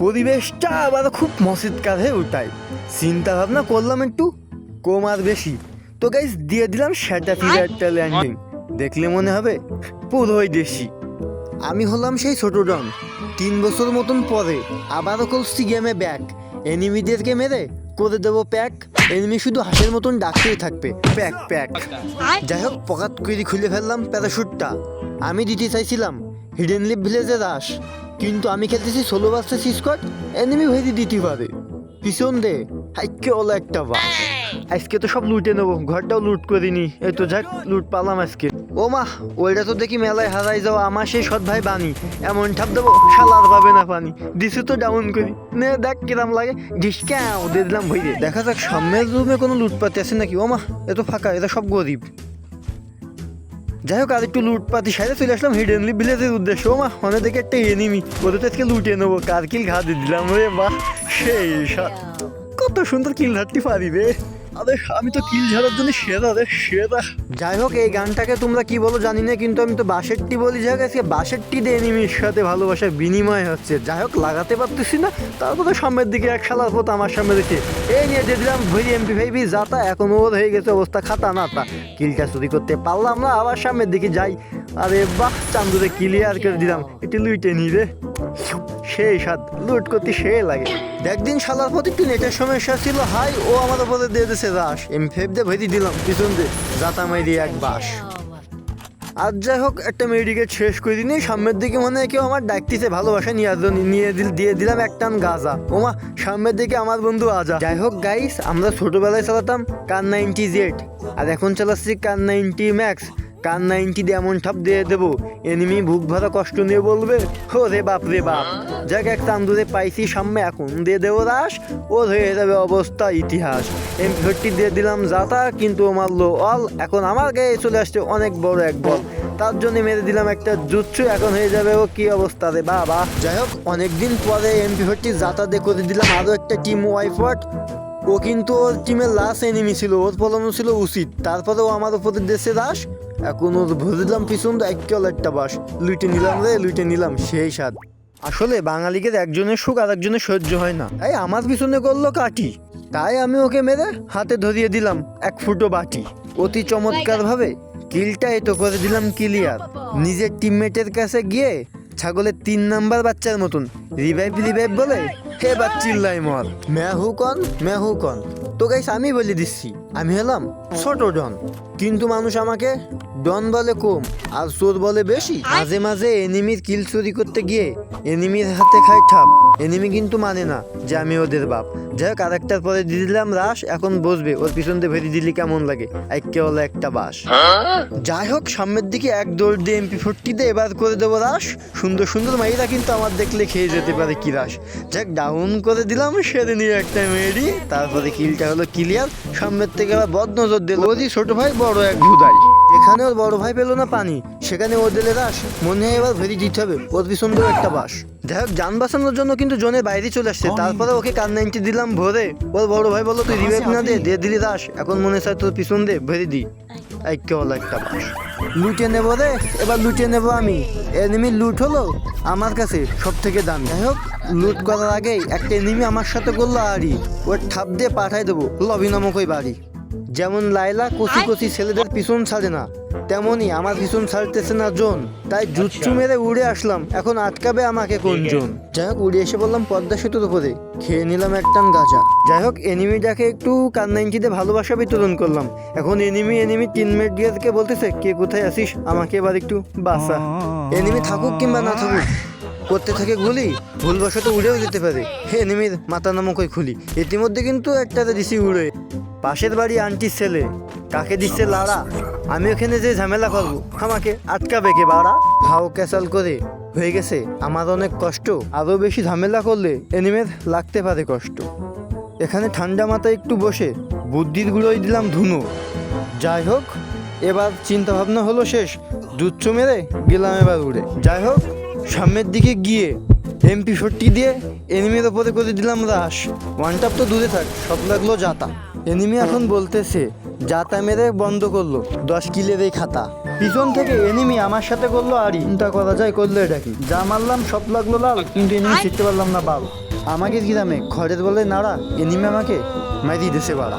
পরিবেশটা আবার খুব মসিদকার হয়ে উঠায় চিন্তা ভাবনা করলাম একটু কম আর বেশি। তো গাইস দিয়ে দিলাম সেটা ফিরে একটা ল্যান্ডিং দেখলে মনে হবে পুরোই দেশি। আমি হলাম সেই ছোট ডন। তিন বছর মতন পরে আবারও করছি গেমে ব্যাক এনিমিদেরকে মেরে করে দেবো প্যাক এনিমি শুধু হাঁসের মতন ডাকতেই থাকবে। প্যাক প্যাক যাই হোক, পকাত করে খুলে ফেললাম প্যারাশুটটা আমি দিতে চাইছিলাম হিডেন লিপ ভিলেজে দাস কিন্তু আমি খেলতেছি ষোলো বাসটা সিসকট এনিমি ভেরি দিতে পারে পিছন দে হাইকে ওলা একটা বাস আজকে তো সব লুটে নেব ঘরটাও লুট করিনি এই তো যাক লুট পালাম আজকে। ও মা ওইটা তো দেখি মেলায় হারাই যাওয়া আমার সেই সৎ ভাই বানি এমন ঠাপ দেবো শালার পাবে না পানি। দিছে তো ডাউন করি। নে দেখ কিরাম লাগে। ডিসকাউ দিয়ে দিলাম ভইরে। দেখা যাক সামনের রুমে কোনো লুটপাতি আছে নাকি? ও মা এ তো ফাঁকা এটা সব গরিব। যাই হোক আর একটু লুটপাতি সাইডে চলে আসলাম হিডেনলি ভিলেজের উদ্দেশ্য। মা মনে দেখে একটা এনিমি ওদের তো আজকে লুটে নেব। কারকিল ঘা দিয়ে দিলাম রে, বাহ! সেই কত সুন্দর কিল ঝাড়তে পারি রে। আরে, আমি তো কিল ঝাড়ার জন্য সেরা রে, সেরা। যাই হোক এই গানটাকে তোমরা কি বলো জানি না, কিন্তু আমি তো বাসেরটি বলি যাই হোক, আজকে বাসেরটি দিয়ে এনিমির সাথে ভালোবাসার বিনিময় হচ্ছে। যাই হোক লাগাতে পারতেছি না, তারপরে সামনের দিকে এক শালার পথ আমার সামনে দেখে এই নিয়ে দিয়ে দিলাম ভরি এমপি ফাইভি যাতা, এখন ওর হয়ে গেছে অবস্থা খাতা নাতা। কিলটা চুরি করতে পারলাম না, আবার সামনের দিকে যাই। আরে বাহ, চান্দুরে ক্লিয়ার করে দিলাম। একটু লুইটে নি রে। সেই স্বাদ, লুট করতে সে লাগে। একদিন শালার প্রতি একটু নেটের সমস্যা ছিল, হাই, ও আমার উপরে দিয়ে দিয়েছে রাস এম ফেভ দিয়ে ভেদি দিলাম, পিছন দিয়ে। যাতা মাইরি এক বাস। আর যাই হোক, একটা মেডিকেট শেষ করে দিনি। সামনের দিকে মনে হয় কেউ আমার ডাকতেছে, ভালোবাসা নিয়ে আসলো নিয়ে দিল, দিয়ে দিলাম এক টান গাজা। ওমা, সামনের দিকে আমার বন্ধু আজা। যাই হোক গাইস আমরা ছোটবেলায় চালাতাম কার নাইনটি জেড আর এখন চালাচ্ছি car ninety max car ninety দিয়ে এমন ঠাপ দিয়ে দেবো। এনিমি বুক ভরা কষ্ট নিয়ে বলবে। হো রে বাপ রে বাপ। যাক, এক তান্দুরে পাইছি সামনে। এখন দিয়ে দেবো রাস ওর হয়ে যাবে অবস্থা ইতিহাস। এম ফিফটি দিয়ে দিলাম যাতা, কিন্তু মারলো অল এখন আমার গায়ে চলে আসছে অনেক বড় এক বল। তার জন্য মেরে দিলাম একটা জুচ্ছু এখন হয়ে যাবে ও কি অবস্থা রে বাবা। যাই হোক, অনেকদিন পরে এমপি ফোরটি যাতা দিয়ে করে দিলাম আরও একটা টিম ওয়াইফট ও কিন্তু ওর টিমের লাস্ট এনিমি ছিল, ওর পলানো ছিল উচিত। তারপরেও আমার উপরে দেশে দাস, এখন ওর ভরে দিলাম পিছন একল একটা বাস। লুইটে নিলাম রে, লুইটে নিলাম, সেই স্বাদ। আসলে বাঙালিকে একজনের সুখ আর একজনের সহ্য হয় না। এই আমার পিছনে করল কাটি তাই আমি ওকে মেরে হাতে ধরিয়ে দিলাম এক ফুটো বাটি। অতি চমৎকার ভাবে কিলটা এতো করে দিলাম ক্লিয়ার। নিজের টিমমেটের কাছে গিয়ে ছাগলের তিন নাম্বার বাচ্চার মতন। রিভাইভ রিভাইভ বলে হে মত মেহু কন মেহু কন। তো গাইস আমি বলে দিচ্ছি, আমি হলাম ছোট ডন। কিন্তু মানুষ আমাকে ডন বলে কম, আর চোর বলে বেশি। মাঝে মাঝে এনিমির কিল চুরি করতে গিয়ে এনিমির হাতে খাই ঠাপ। এনিমি কিন্তু মানে না, যে আমি ওদের বাপ। যাই হোক, আরেকটার পরে দিয়ে দিলাম রাস এখন বসবে, ওর পিছন দিয়ে ভেরি দিলি কেমন লাগে? একে হলো একটা বাস। যাই হোক, সামনের দিকে এক দৌড় দিয়ে এমপি ফোরটিতে এবার করে দেবো রাস সুন্দর সুন্দর মাইরা কিন্তু আমার দেখলে খেয়ে যেতে পারে কি রাস যাক ডাউন করে দিলাম সেরে নিয়ে একটা মেয়েরি তারপরে কিলটা হলো ক্লিয়ার সামনের থেকে আবার বদ নজর দিল। ওরই ছোট ভাই, বড় এক ভুদাই যেখানে ওর বড় ভাই পেল না পানি সেখানে ও দিলে রাস মনে হয় এবার ভেরি দিতে হবে ওর পিছন দিয়েও একটা বাস। যাই হোক যান বাঁচানোর জন্য কিন্তু জনের বাইরে চলে আসছে। তারপরে ওকে কান নাইনটি দিলাম ভরে। ওর বড় ভাই বলল তুই রিভাইভ না দে দিয়ে দিলি দাস এখন মনে হয় তোর পিছন দে ভেরি দি। একে হলো একটা বাস। লুটে নেব রে এবার লুটে নেব আমি। এনিমি লুট হলো আমার কাছে সব থেকে দামি। যাই হোক লুট করার আগেই একটা এনিমি আমার সাথে করল আরি ওর ঠাপ দিয়ে পাঠাই দেবো। লবি নামক ওই বাড়ি। যেমন লাইলা কচি কচি ছেলেদের পিছন ছাড়ে না তেমনই আমার পিছন ছাড়তেছে না জোন। তাই জুচ্ছু মেরে উড়ে আসলাম এখন আটকাবে আমাকে কোন জোন? যাই হোক উড়ে এসে বললাম পদ্মা সেতুর উপরে। খেয়ে নিলাম একটান গাজা। যাই হোক এনিমিটাকে একটু কান্নাইনটিতে ভালোবাসা বিতরণ করলাম। এখন এনিমি এনিমি টিমমেট গিয়ে বলতেছে কে কোথায় আসিস আমাকে এবার একটু বাসা এনিমি থাকুক কিংবা না থাকুক করতে থাকে গুলি ভুলবশত উড়েও যেতে পারে। হে এনিমির মাথা নামক ওই খুলি? ইতিমধ্যে কিন্তু একটাতে দিছি উড়ে পাশের বাড়ি আন্টির ছেলে। কাকে দিচ্ছে লাড়া আমি ওখানে যে ঝামেলা করব, আমাকে আটকাবে কে বাড়া? হাও ক্যাসাল করে। হয়ে গেছে, আমার অনেক কষ্ট। আরও বেশি ঝামেলা করলে এনিমের লাগতে পারে কষ্ট। এখানে ঠান্ডা মাথায় একটু বসে, বুদ্ধির গুঁড়োই দিলাম ধুনো। যাই হোক, এবার চিন্তা ভাবনা হলো শেষ। দুচ্ছ মেরে গেলাম এবার উড়ে। যাই হোক, সামনের দিকে গিয়ে এমপি ফোরটি দিয়ে এনিমির ওপরে করে দিলাম রাস ওয়ান টাপ তো দূরে থাক, সব লাগল জাতা এনিমি এখন বলতেছে যাতা মেরে বন্ধ করল দশ কিলের এই খাতা। পিছন থেকে এনিমি আমার সাথে করল আরি চিন্তা করা যায় করল এটা কি? যা মারলাম সব লাগল লাল। কিন্তু এনিমি শিখতে পারলাম না বাল। আমাকে গ্রামে খড়ের বলে নাড়া এনিমি আমাকে মারি দেশে বাড়া।